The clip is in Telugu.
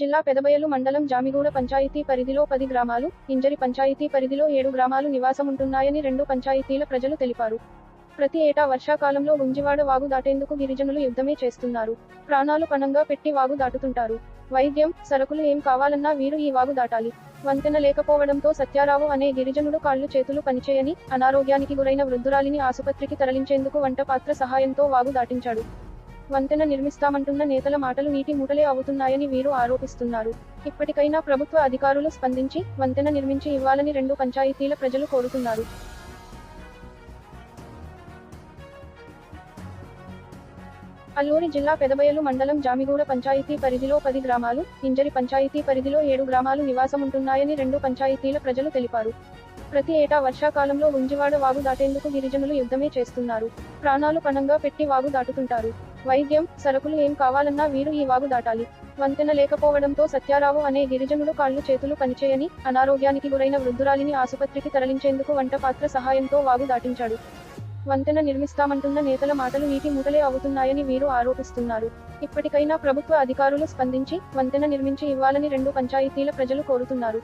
జిల్లా పెదబయలు మండలం జామిగూడ పంచాయతీ పరిధిలో పది గ్రామాలు ఇంజరి పంచాయతీ పరిధిలో ఏడు గ్రామాలు నివాసముంటున్నాయని రెండు పంచాయతీల ప్రజలు తెలిపారు. ప్రతి ఏటా వర్షాకాలంలో గుంజివాడ వాగు దాటేందుకు గిరిజనులు యుద్ధమే చేస్తున్నారు. ప్రాణాలు పణంగా పెట్టి వాగు దాటుతుంటారు. వైద్యం సరుకులు ఏం కావాలన్నా వీరు ఈ వాగు దాటాలి. వంతెన లేకపోవడంతో సత్యారావు అనే గిరిజనుడు కాళ్ళు చేతులు పనిచేయని అనారోగ్యానికి గురైన వృద్ధురాలిని ఆసుపత్రికి తరలించేందుకు వంట పాత్ర సహాయంతో వాగు దాటించాడు. వంతెన నిర్మిస్తామంటున్న నేతల మాటలు నీటి మూటలే అవుతున్నాయని వీరు ఆరోపిస్తున్నారు. ఇప్పటికైనా ప్రభుత్వ అధికారులు స్పందించి వంతెన నిర్మించి ఇవ్వాలని రెండు పంచాయతీల ప్రజలు కోరుతున్నారు. అల్లూరి జిల్లా పెదబయలు మండలం జామిగూడ పంచాయతీ పరిధిలో పది గ్రామాలు ఇంజరి పంచాయతీ పరిధిలో ఏడు గ్రామాలు నివాసముంటున్నాయని రెండు పంచాయతీల ప్రజలు తెలిపారు. ప్రతి ఏటా వర్షాకాలంలో ఉంజివాడ వాగు దాటేందుకు గిరిజనులు యుద్ధమే చేస్తున్నారు. ప్రాణాలు పణంగా పెట్టి వాగు దాటుతుంటారు. వైద్యం సరుకులు ఏం కావాలన్నా వీరు ఈ వాగు దాటాలి. వంతెన లేకపోవడంతో సత్యారావు అనే గిరిజనుడు కాళ్ళు చేతులు పనిచేయని అనారోగ్యానికి గురైన వృద్ధురాలిని ఆసుపత్రికి తరలించేందుకు వంట పాత్ర సహాయంతో వాగు దాటించాడు. వంతెన నిర్మిస్తామంటున్న నేతల మాటలు నీటి మూటలే అవుతున్నాయని వీరు ఆరోపిస్తున్నారు. ఇప్పటికైనా ప్రభుత్వ అధికారులు స్పందించి వంతెన నిర్మించి ఇవ్వాలని రెండు పంచాయతీల ప్రజలు కోరుతున్నారు.